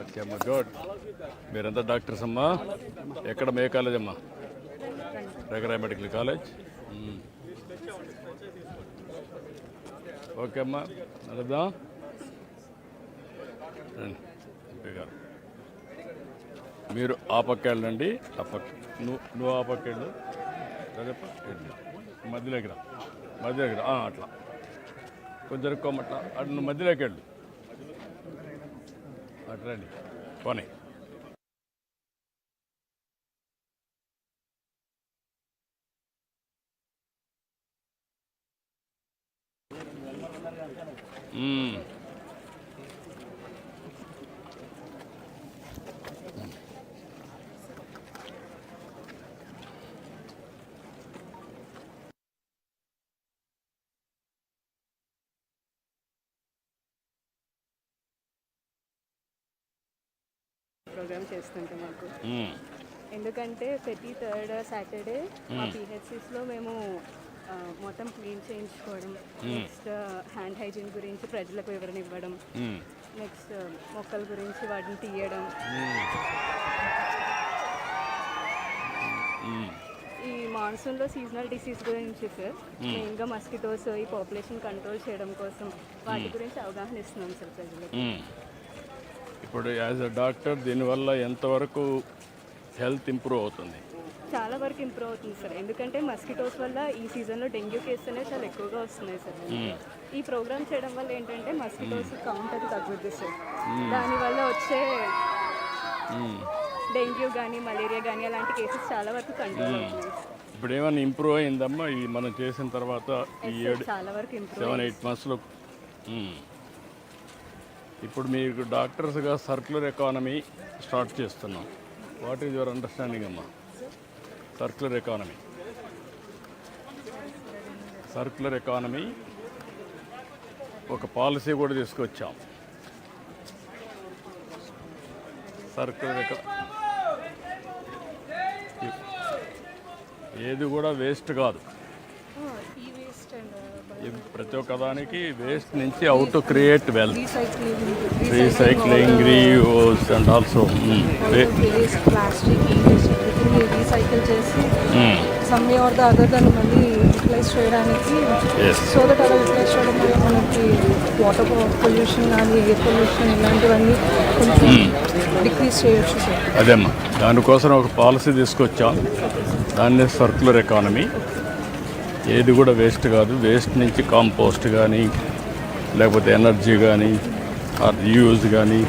Okay అమ్మా good మీరంతా doctors అమ్మా? ఎక్కడ మే కాలేజ్ అమ్మా? రగరాయ్ మెడికల్ కాలేజ్? ఓకే అమ్మా నడుద్దాం. ఎంపీ గారు. మీరు ఆ పక్క వెళ్ళండి ఆ పక్క. నువ్వు నువ్వు ఆ పక్క వెళ్ళు. అదేపా మధ్యలోకి రా. మధ్యలోకి రా. అట్లా. కొంచెం ఎక్కువమట్లా అటు నువ్వు మధ్యలోకి వెళ్ళు. అటు పోనీ మ్మ్. ప్రోగ్రామ్ చేస్తుంటే మాకు. ఎందుకంటే ప్రతి థర్డ్ సాటర్డే మా పిహెచ్సిస్లో మేము మొత్తం క్లీన్ చేయించుకోవడం నెక్స్ట్ హ్యాండ్ హైజీన్ గురించి ప్రజలకు వివరణ ఇవ్వడం. నెక్స్ట్ మొక్కల గురించి వాటిని తీయడం. ఈ మాన్సూన్లో సీజనల్ డిసీజ్ గురించి సార్ మెయిన్గా మస్కిటోస్ ఈ పాపులేషన్ కంట్రోల్ చేయడం కోసం వాటి గురించి అవగాహన ఇస్తున్నాం సార్ ప్రజలకు. ఇప్పుడు యాజ్ అ డాక్టర్ దీనివల్ల ఎంతవరకు హెల్త్ ఇంప్రూవ్ అవుతుంది? చాలా వరకు ఇంప్రూవ్ అవుతుంది సార్. ఎందుకంటే మస్కిటోస్ వల్ల ఈ సీజన్లో డెంగ్యూ కేసు అనేవి చాలా ఎక్కువగా వస్తున్నాయి సార్. ఈ ప్రోగ్రామ్ చేయడం వల్ల ఏంటంటే మస్కిటోస్ కౌంట్ అది తగ్గుద్ది సార్. దానివల్ల వచ్చే డెంగ్యూ కానీ మలేరియా కానీ అలాంటి కేసెస్ చాలా వరకు కంట్రోల్ అవుతున్నాయి ఇప్పుడు ఏమైనా ఇంప్రూవ్ అయిందమ్మా? ఈ మనం చేసిన తర్వాత ఈ సార్ ఏడు చాలా వరకు ఇంప్రూవ్ సెవెన్ ఎయిట్ మంత్స్లో. ఇప్పుడు మీకు డాక్టర్స్గా సర్క్యులర్ ఎకానమీ స్టార్ట్ చేస్తున్నాం. వాట్ ఈజ్ యువర్ అండర్స్టాండింగ్ అమ్మా? Circular economy. సర్క్యులర్ ఎకానమీ ఒక పాలసీ కూడా తీసుకొచ్చాం. సర్క్యులర్ ఎకా ఏది కూడా వేస్ట్ కాదు. ప్రతి ఒక్క దానికి వేస్ట్ నుంచి how to create wealth recycling reuse and also recycle చేసి సమ్ ఆర్ ద అదర్ దాన్ని మళ్ళీ యూటిలైజ్ చేయడానికి సో దట్ అలా యూటిలైజ్ చేయడం వల్ల మనకి వాటర్ పొల్యూషన్ కానీ ఎయిర్ పొల్యూషన్ ఇలాంటివన్నీ కొంచెం డిక్రీజ్ చేయొచ్చు సార్ అదేమ్మా దానికోసం ఒక పాలసీ తీసుకొచ్చాం దాన్ని సర్క్యులర్ ఎకానమీ ఏది కూడా వేస్ట్ కాదు. వేస్ట్ నుంచి కాంపోస్ట్ కానీ లేకపోతే ఎనర్జీ కానీ ఆర్ యూజ్ కానీ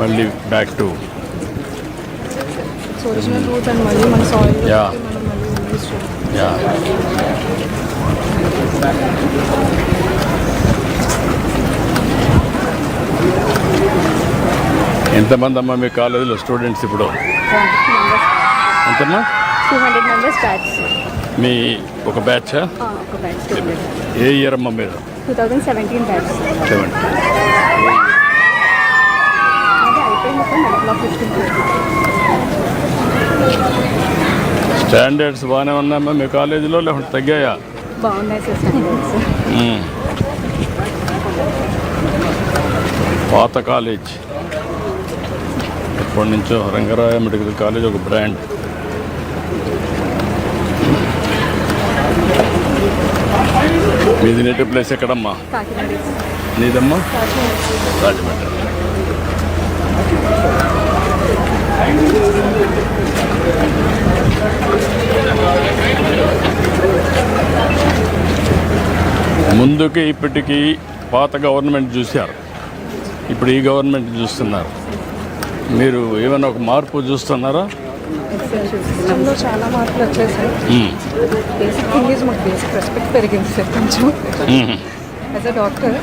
మళ్ళీ బ్యాక్ టు చేయాలి యా ఎంతమంది అమ్మా మీ కాలేజీలో స్టూడెంట్స్ ఇప్పుడు? ఎంతమ్మా? టూ హండ్రెడ్ మెంబర్స్ మీ ఒక బ్యాచా ఒక బ్యాచ్ ఏ ఇయర్ అమ్మా మీరు two thousand seventeen batch standards బాగానే ఉన్నాయమ్మా మీ కాలేజీలో లేకుంటే తగ్గాయా? బాగున్నాయి సార్ స్టాండర్డ్స్ మ్మ్. పాత కాలేజ్. ఎప్పటి నుంచో రంగరాయ మెడికల్ కాలేజ్ ఒక బ్రాండ్ మీది నేటివ్ ప్లేస్ ఎక్కడమ్మా? నీదమ్మా? రాజమండ్రి. ముందుకి ఇప్పటికీ పాత గవర్నమెంట్ చూశారు. ఇప్పుడు ఈ గవర్నమెంట్ చూస్తున్నారు. మీరు ఏమైనా ఒక మార్పు చూస్తున్నారా? సిస్టంలో చాలా మార్పులు వచ్చాయి సార్. బేసిక్ థింగ్ ఈజ్ మాకు బేసిక్ రెస్పెక్ట్ పెరిగింది సార్ కొంచెం. As a doctor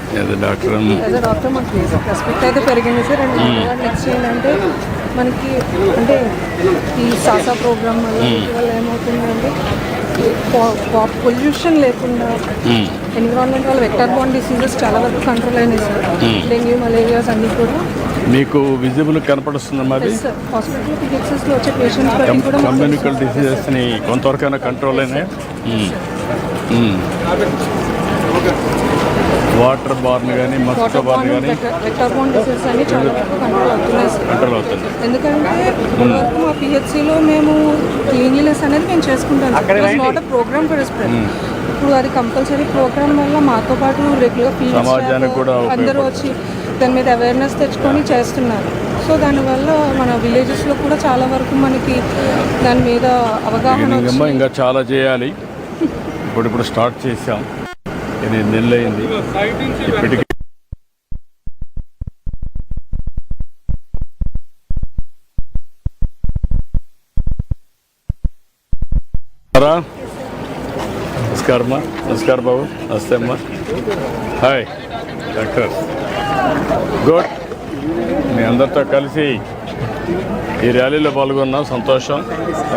doctor as a doctor మాకు బేసిక్ రెస్పెక్ట్ అయితే పెరిగింది సార్. అండ్ నెక్స్ట్ ఏంటంటే మనకి అంటే ఈ సాసా ప్రోగ్రామ్ వల్ల వల్ల ఏమవుతుందంటే పొల్యూషన్ లేకుండా. ఎన్విరాన్మెంట్ వల్ల వెక్టర్ బాండ్ డిసీజెస్ చాలా వరకు కంట్రోల్ అయినాయి సార్. డెంగ్యూ మలేరియాస్ అన్నీ కూడా మీకు విజిబుల్ కూడా మాకు కమ్యూనికల్ డిసీజెస్ని కొంతవరకైనా కంట్రోల్ అయినాయి. వాటర్ బార్న్ కానీ మస్కిటో బార్న్ కానీ వెక్టర్ బాన్ డిసీజెస్ అన్ని చాలా వరకు కంట్రోల్ అవుతుంది. ఎందుకంటే ఇప్పటివరకు మా పిహెచ్సిలో మేము క్లీన్లీనెస్ అనేది మేము చేసుకుంటాం అ ప్రోగ్రామ్ ఫర్ స్ప్రెడ్ ఇప్పుడు అది కంపల్సరీ ప్రోగ్రామ్ వల్ల మాతో పాటు రెగ్యులర్ సమాజానికి కూడా అందరూ వచ్చి దాని మీద అవేర్నెస్ తెచ్చుకొని చేస్తున్నారు. సో దానివల్ల మన విలేజెస్లో కూడా చాలా వరకు మనకి దాని మీద అవగాహన ఇంకా చాలా చేయాలి. ఇప్పుడు ఇప్పుడు స్టార్ట్ చేసాం ఎనిమిది నెలలు అయింది ఇప్పటికి రా. నమస్కారం అమ్మా నమస్కారం బాబు. నమస్తే అమ్మా. హాయ్. డాక్టర్. గుడ్. మీ అందరితో కలిసి ఈ ర్యాలీలో పాల్గొన్నాం. సంతోషం.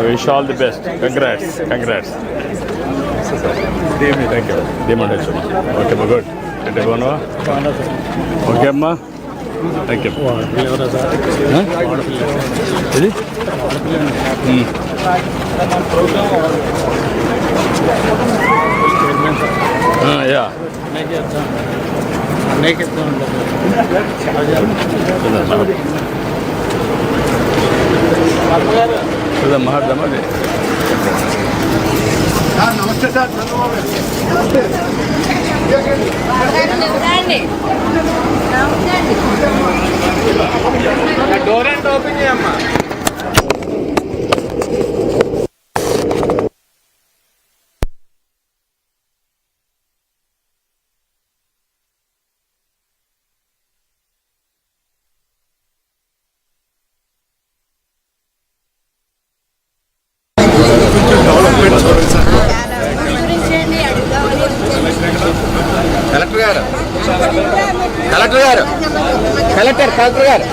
Wish all the best congrats congrats thank you ఏమండి ఓకే అమ్మా గుడ్ అంటే బాగున్నావా ఓకే అమ్మా. థ్యాంక్ యూ ఇది మ్మ్. ఆ, యా చూద్దాం మాట్లాడదామా అది కలెక్టర్ కలెక్టర్ కలెక్టర్ గారు.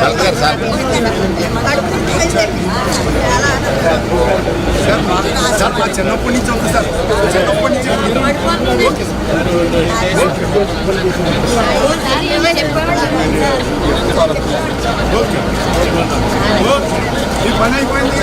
Collector sir. సార్ మా చిన్నప్పటి నుంచి ఉంది సార్. చిన్నప్పటి నుంచి ఈ పని అయిపోయింది.